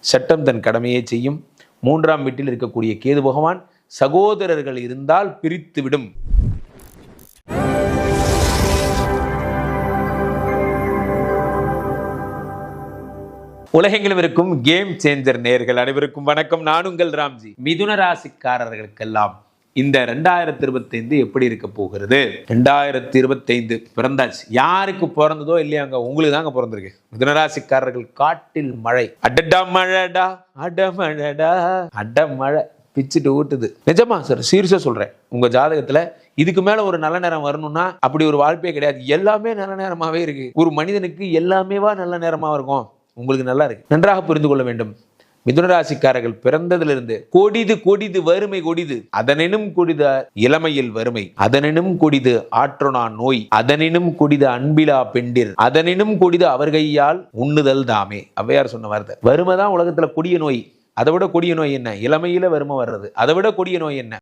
சட்டம் தன் கடமையை செய்யும். மூன்றாம் வீட்டில் இருக்கக்கூடிய கேது பகவான் சகோதரர்கள் இருந்தால் பிரித்து விடும் உலகெங்கிலும் இருக்கும் கேம் சேஞ்சர் நேர்கள் அனைவருக்கும் வணக்கம். நான் உங்கள் ராம்ஜி. மிதுன ராசிக்காரர்களுக்கெல்லாம் இந்த ரெண்டாயிரத்தி இருபத்தைந்து எப்படி இருக்க போகிறது? ரெண்டாயிரத்தி இருபத்தைந்து பிறந்தாச்சு. யாருக்கு பிறந்ததோ இல்லையாங்க உங்களுக்கு தாங்க பிறந்திருக்கு. மிதனராசிக்காரர்கள் காட்டில் மழை. அடடா மழைடா அடமழடா அடமழை பிச்சுட்டு ஊட்டுது. நிஜமா சார் சீரியஸா சொல்றேன். உங்க ஜாதகத்துல இதுக்கு மேல ஒரு நல்ல நேரம் வரணும்னா அப்படி ஒரு வாழ்க்கையே கிடையாது. எல்லாமே நல்ல நேரமாவே இருக்கு. ஒரு மனிதனுக்கு எல்லாமேவா நல்ல நேரமா இருக்கும். உங்களுக்கு நல்லா இருக்கு. நன்றாக புரிந்து கொள்ள வேண்டும். மிதுனராசிக்காரர்கள் பிறந்ததிலிருந்து கொடிது கொடிது வறுமை கொடிது. அதனினும் கொடித இளமையில் வறுமை. அதனினும் கொடிது ஆற்றொணா நோய். அதனினும் கொடித அன்பிலா பெண்டிர். அதனினும் கொடிது அவர் கையால் உண்ணுதல் தாமே. அவ்வையார் சொன்ன வார்த்தை. வறுமை தான் உலகத்துல கொடிய நோய். அதை விட கொடிய நோய் என்ன? இளமையில வறுமை வர்றது. அதை விட கொடிய நோய் என்ன?